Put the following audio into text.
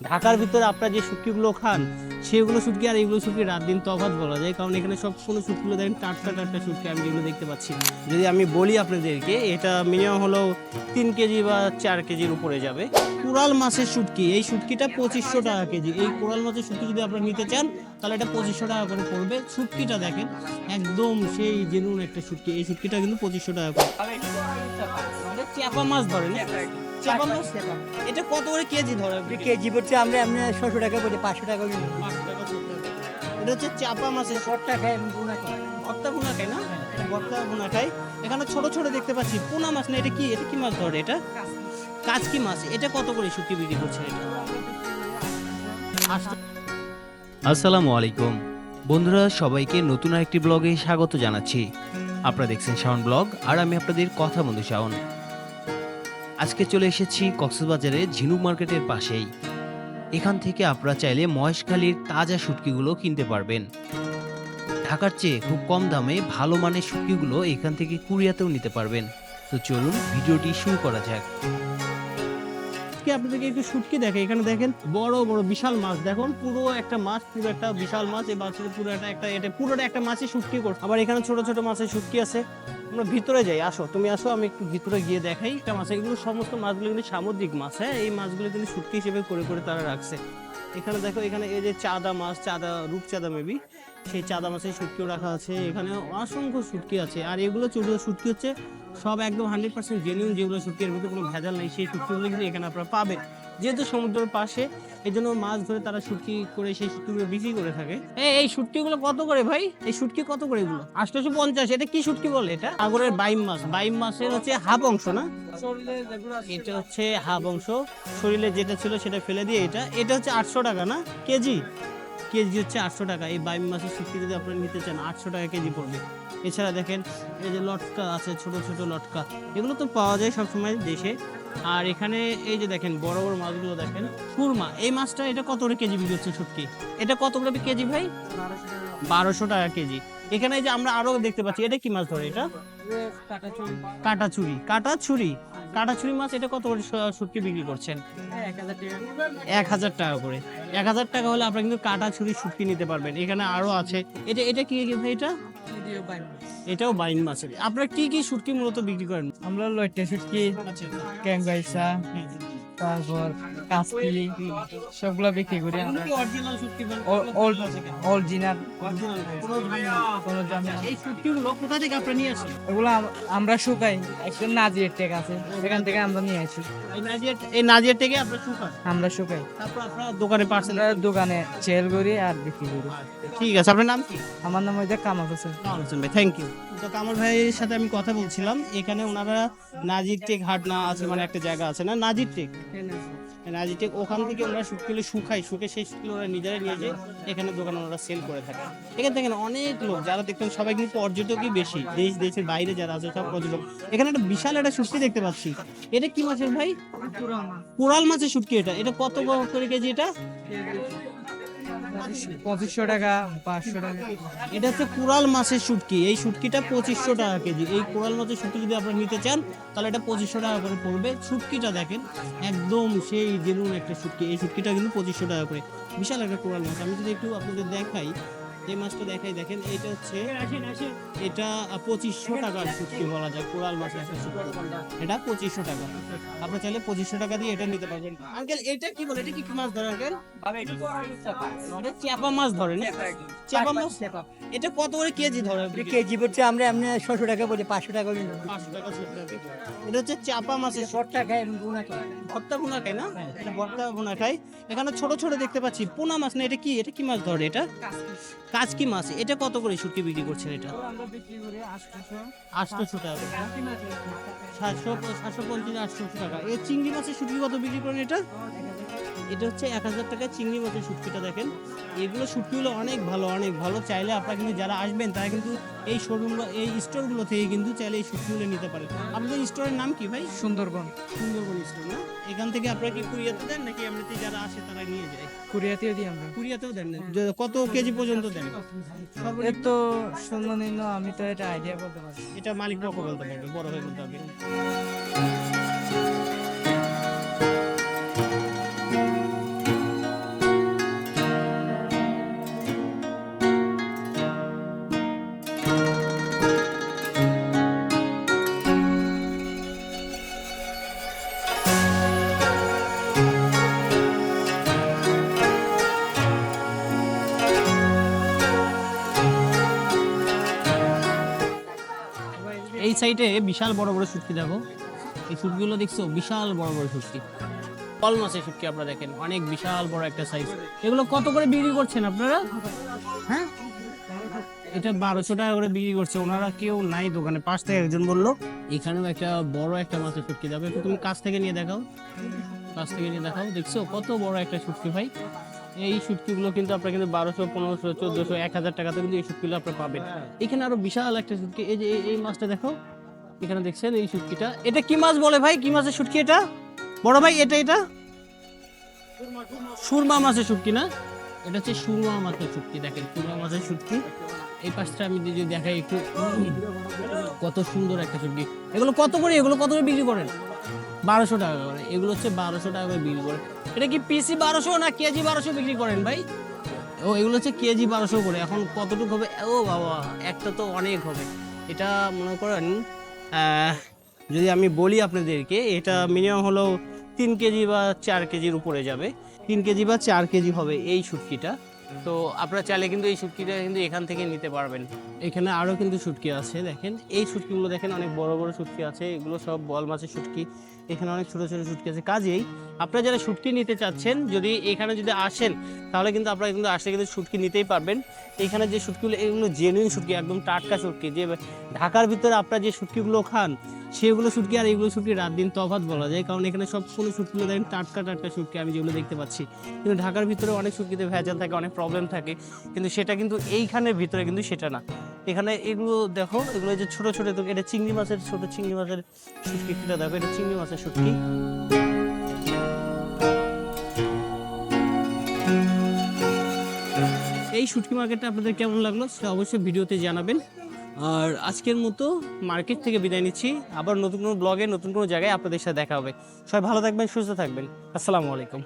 ঢাকার ভিতরে আপনারা যে শুটকিগুলো খান, সেগুলো শুটকি আর এগুলো শুটকি রাত দিন তফাৎ বলা যায়। কারণ এখানে সব কোনো শুটকিগুলো দেখেন, টাটকা টাটকা শুটকি আমি যেগুলো দেখতে পাচ্ছি। যদি আমি বলি আপনাদেরকে, এটা মিনিমাম হলো তিন কেজি বা চার কেজির উপরে যাবে। কোরাল মাছের শুটকি, এই শুটকিটা পঁচিশশো টাকা কেজি। এই কোরাল মাছের শুটকি যদি আপনারা নিতে চান, তাহলে এটা পঁচিশশো টাকা করে পড়বে। শুটকিটা দেখেন, একদম সেই জেনুন একটা শুটকি। এই শুটকিটা কিন্তু পঁচিশশো টাকা করে। চাপা মাছ ধরে এটা কত করে কেজি ধরে? কেজি পড়ছে আমরা এমনি ছশো টাকা পাঁচশো টাকা। এটা হচ্ছে চাপা মাছের খাই ভর্তা ভুনা খাই না? ভর্তা ভুনা খাই এখানে ছোট ছোট দেখতে পাচ্ছি পোনা মাছ না এটা কি? এটা কি মাছ ধরে এটা? কাজকি মাছ। এটা কত করে শুটকি বিক্রি করছে এটা। আসসালামু আলাইকুম। বন্ধুরা সবাইকে নতুন আরেকটি ব্লগে স্বাগত জানাচ্ছি। আপনারা দেখছেন শাওন ব্লগ আর আমি আপনাদের কথা বন্ধু শাওন। আজকে চলে এসেছি কক্সবাজারে ঝিনুক মার্কেটের পাশেই। এখান থেকে আপনারা চাইলে মহেশখালীর তাজা শুটকিগুলো কিনতে পারবেন। ঢাকার চেয়ে খুব কম দামে ভালো মানের শুটকিগুলো এখান থেকে কুরিয়াতেও নিতে পারবেন। তো চলুন ভিডিওটি শুরু করা যাক। কি, আপনাদেরকে একটু শুটকি দেখে এখানে দেখেন বড় বড় বিশাল মাছ। দেখুন, পুরো একটা মাছ, পুরো একটা বিশাল মাছ। এই মাছের পুরো একটা একটা এটা পুরোটা একটা মাছই শুটকি করছে। আবার এখানে ছোট ছোট মাছের শুটকি আছে। আমরা ভিতরে যাই, আসো। তুমি আসো, আমি একটু ভিতরে গিয়ে দেখাই। একটা মাছ, এগুলো সমস্ত মাছগুলো কিন্তু সামুদ্রিক মাছ হ্যাঁ? এই মাছগুলো কিন্তু শুটকি হিসেবে করে করে তারা রাখছে। এখানে দেখো, এখানে এই যে চাঁদা মাছ, চাঁদা রূপচাঁদা মেবি সেই চাঁদা মাছের শুটকিও রাখা আছে। এখানে অসংখ্য শুটকি আছে। আর এগুলো ছোট শুটকি হচ্ছে সব একদম হান্ড্রেড পার্সেন্ট জেনুইন যেগুলো শুটকি এর মধ্যে কোনো ভেজাল নেই, সেই শুটকিগুলো কিন্তু এখানে আপনারা পাবেন। যেহেতু সমুদ্রের পাশে এই জন্য মাছ ধরে তারা শুটকি করে সেই শুটকিগুলো বিক্রি করে থাকে। এই শুটকিগুলো কত করে ভাই? এই শুটকি কত করে এগুলো? আটশোশো পঞ্চাশ এটা কি শুটকি বলে এটা? আগরের বাইম মাছ। বাইম মাছের হচ্ছে হাফ অংশ না? এটা হচ্ছে হাফ অংশ। শরীরে যেটা ছিল সেটা ফেলে দিয়ে এটা। এটা হচ্ছে আটশো টাকা না? কেজি? কেজি হচ্ছে আটশো টাকা। এই বাইম মাছের শুটকি যদি আপনারা নিতে চান, আটশো টাকা কেজি পড়বে। এছাড়া দেখেন, এই যে লটকা আছে, ছোট ছোট লটকা, এগুলো তো পাওয়া যায় সবসময় দেশে। আর এখানে এই যে দেখেন, বড় বড় মাছগুলো দেখেন কুরমা এই মাছটা এটা কত করে কেজি বিক্রি হচ্ছে শুটকি এটা কত করে কেজি ভাই? বারোশো টাকা কেজি। এখানে এই যে আমরা আরও দেখতে পাচ্ছি, এটা কি মাছ ধরে এটা? কাটা চুরি কাটা ছুরি কাটা ছুরি মাছ এটা কত করে শুটকি বিক্রি করছেন? এক হাজার টাকা করে। এক হাজার টাকা হলে আপনারা কিন্তু কাটা ছুরি শুটকি নিতে পারবেন। এখানে আরও আছে। এটা এটা কি ভাই এটা? এটাও বাইন মাছের আপনারা কি কি শুটকি মূলত বিক্রি করেন? আমরা লইটে শুটকি ক্যাঙ্গাইসা তারপর কাসকি সবগুলা বিক্রি করি আমরা। অরিজিনাল। কোনো দাম এই শুটকিগুলো কোথা থেকে আপনারা নিয়ে আসেন এগুলো আমরা শুকাই। একদম নাজির টেক আছে সেখান থেকে আমরা নিয়ে আসি। এই এই থেকে আমরা শুকাই। তারপর আপনারা দোকানে পার্সেল দোকানে সেল করি আর বিক্রি করি। ঠিক আছে আপনার নাম কি? আমার নাম হচ্ছে কামাল হোসেন। কামাল হোসেন ভাই থ্যাংক ইউ তো কামাল ভাইয়ের সাথে আমি কথা বলছিলাম। এখানে ওনারা নাজির টেক হাট না আছে মানে একটা জায়গা আছে না? নাজির টেক? নাজির টেক ওখান থেকে ওনারা শুটকিগুলো শুকাই শুকে সেই শুটকিগুলো ওরা নিজেরাই নিয়ে যায়। এখানে দোকানে ওনারা সেল করে থাকে। এখানে দেখেন অনেক লোক যারা দেখতেন সবাই কিন্তু পর্যটকই বেশি। দেশ দেশের বাইরে যারা আছে সব পর্যটক। এখানে একটা বিশাল একটা শুটকি দেখতে পাচ্ছি। এটা কি মাছের ভাই? কোরাল মাছের শুটকি এটা। এটা কত করে কেজি এটা? পঁচিশশো টাকা, পাঁচশো টাকা। এটা হচ্ছে কোরাল মাছের শুটকি। এই শুটকিটা পঁচিশশো টাকা কেজি। এই কোরাল মাছের শুটকি যদি আপনি নিতে চান, তাহলে এটা পঁচিশশো টাকা করে পড়বে। শুটকিটা দেখেন, একদম সেই জেনুন একটা শুটকি। এই শুটকিটা কিন্তু পঁচিশশো টাকা করে। বিশাল একটা কোরাল মাছ। আমি যদি একটু আপনাদের দেখাই এই মাছটা দেখাই দেখেন এটা হচ্ছে এটা পঁচিশশো টাকার শুটকি বলা যায় কোরাল মাছের একটা শুটকি এটা পঁচিশশো টাকা। আপনারা চাইলে পঁচিশশো টাকা দিয়ে এটা নিতে পারবেন। আঙ্কেল এটা কি বলে? এটা কি কি মাছ ধরে আঙ্কেল? এটা চাপা। মাছ ধরে না? চাপা মাছ? এটা কত করে কেজি ধরে? কেজি পড়ছে আমরা এমনি ছশো টাকা বলি পাঁচশো টাকা বলি। পাঁচশো টাকা এটা হচ্ছে চাপা মাছের শর্টটা খাই ভর্তা ভুনা খাই না? এটা ভর্তা ভুনা খাই এখানে ছোট ছোট দেখতে পাচ্ছি। পোনা মাছ না এটা কি? এটা কি মাছ ধরে এটা? কাজকি মাছ? এটা কত করে শুটকি বিক্রি করছেন এটা? আটশোশো। আটশোশো টাকা। সাতশো সাতশো পঞ্চাশ আটশো টাকা। এই চিংড়ি মাছের শুটকি কত বিক্রি করেন এটা? এটা হচ্ছে এক হাজার টাকায় চিংড়ি মাছের শুটকিটা দেখেন। এগুলো শুটকিগুলো অনেক ভালো অনেক ভালো। চাইলে আপনারা কিন্তু যারা আসবেন তারা কিন্তু এই শোরুম এই স্টোরগুলো থেকে কিন্তু চাইলে এই শুটকিগুলো নিতে পারেন। আপনাদের স্টোরের নাম কি ভাই? সুন্দরবন। সুন্দরবন স্টোর না? এখান থেকে আপনারা কি কুরিয়াতে দেন নাকি এমনিতে যারা আসে তারা নিয়ে যায়? কুরিয়াতেও দিই আমরা। কুরিয়াতেও দেন কত কেজি পর্যন্ত দেন? এর তো সর্বনিম্ন আমি তো এটা আইডিয়া করতে পারি এটা মালিক পক্ষ বলতে পারবে বড় হয়ে বলতে হবে। সাইডে বিশাল বড় বড় শুটকি দেখো। এই শুটকিগুলো দেখছ? বিশাল বড় বড় শুটকি কল মাছের শুটকি আপনারা দেখেন। অনেক বিশাল বড় একটা সাইজ এগুলো কত করে বিক্রি করছেন আপনারা? হ্যাঁ? এটা বারোশো টাকা করে বিক্রি করছে। ওনারা কেউ নাই দোকানে। পাশ থেকে একজন বলল, এখানেও একটা বড় একটা মাছের শুটকি যাবে। তুমি কাছ থেকে নিয়ে দেখাও। কাছ থেকে নিয়ে দেখাও। দেখছ? কত বড় একটা শুটকি ভাই। এই শুটকিগুলো কিন্তু আপনারা কিন্তু বারোশো, পনেরোশো, চোদ্দোশো এক হাজার টাকাতে কিন্তু এই শুটকিগুলো আপনারা পাবেন। এখানে আরও বিশাল একটা শুটকি এই যে এই- মাছটা দেখো, এখানে দেখছেন এই শুটকিটা এটা কি মাছ বলে ভাই? কি মাছের শুটকি এটা? বড় ভাই, এটা এটা? সুরমা মাছের শুটকি না? এটা হচ্ছে সুরমা মাছের শুটকি দেখেন, সুরমা মাছের শুটকি এই পাশটা আমি যদি দেখাই একটু, কত সুন্দর একটা শুটকি এগুলো কত করে? এগুলো কত করে বিক্রি করেন? বারোশো টাকা করে। এগুলো হচ্ছে বারোশো টাকা করে বিক্রি করেন এটা কি পিসি বারোশো না কেজি বারোশো বিক্রি করেন ভাই? ও, এগুলো হচ্ছে কেজি বারোশো করে। এখন কতটুকু হবে? ও বাবা, একটা তো অনেক হবে। এটা মনে করেন যদি আমি বলি আপনাদেরকে, এটা মিনিমাম হলো তিন কেজি বা চার কেজির উপরে যাবে। তিন কেজি বা চার কেজি হবে এই শুটকিটা তো আপনারা চাইলে কিন্তু এই শুটকিটা কিন্তু এখান থেকে নিতে পারবেন। এখানে আরও কিন্তু শুটকি আছে, দেখেন। এই শুটকিগুলো দেখেন, অনেক বড় বড় শুটকি আছে। এগুলো সব বল মাছের শুটকি এখানে অনেক ছোট ছোট শুটকি আছে। কাজেই আপনারা যারা শুটকি নিতে চাচ্ছেন, যদি এখানে যদি আসেন, তাহলে কিন্তু আপনারা কিন্তু আসলে কিন্তু শুটকি নিতেই পারবেন। এখানে যে শুটকিগুলো এগুলো জেনুইন শুটকি একদম টাটকা শুটকি যে ঢাকার ভিতরে আপনারা যে শুটকিগুলো খান, সেগুলো শুটকি আর এগুলো শুটকি রাত দিন তফাত বলা যায়। কারণ এখানে সব কোনো শুটকিগুলো দেখেন টাটকা টাটকা শুটকি আমি যেগুলো দেখতে পাচ্ছি। কিন্তু ঢাকার ভিতরে অনেক শুটকিতে ভেজাল থাকে, অনেক প্রবলেম থাকে। কিন্তু সেটা কিন্তু এইখানের ভিতরে কিন্তু সেটা না। এখানে এগুলো দেখো, এগুলো যে ছোট ছোট এটা চিংড়ি মাছের ছোট চিংড়ি মাছের শুটকিটা দেখো, এটা চিংড়ি মাছের শুটকি। এই শুটকি মার্কেটটা আপনাদের কেমন লাগল সেটা অবশ্যই ভিডিওতে জানাবেন। আর আজকের মতো মার্কেট থেকে বিদায় নিচ্ছি। আবার নতুন কোনো ব্লগে, নতুন কোনো জায়গায় আপনাদের সাথে দেখা হবে। সবাই ভালো থাকবেন, সুস্থ থাকবেন। আসসালামু আলাইকুম।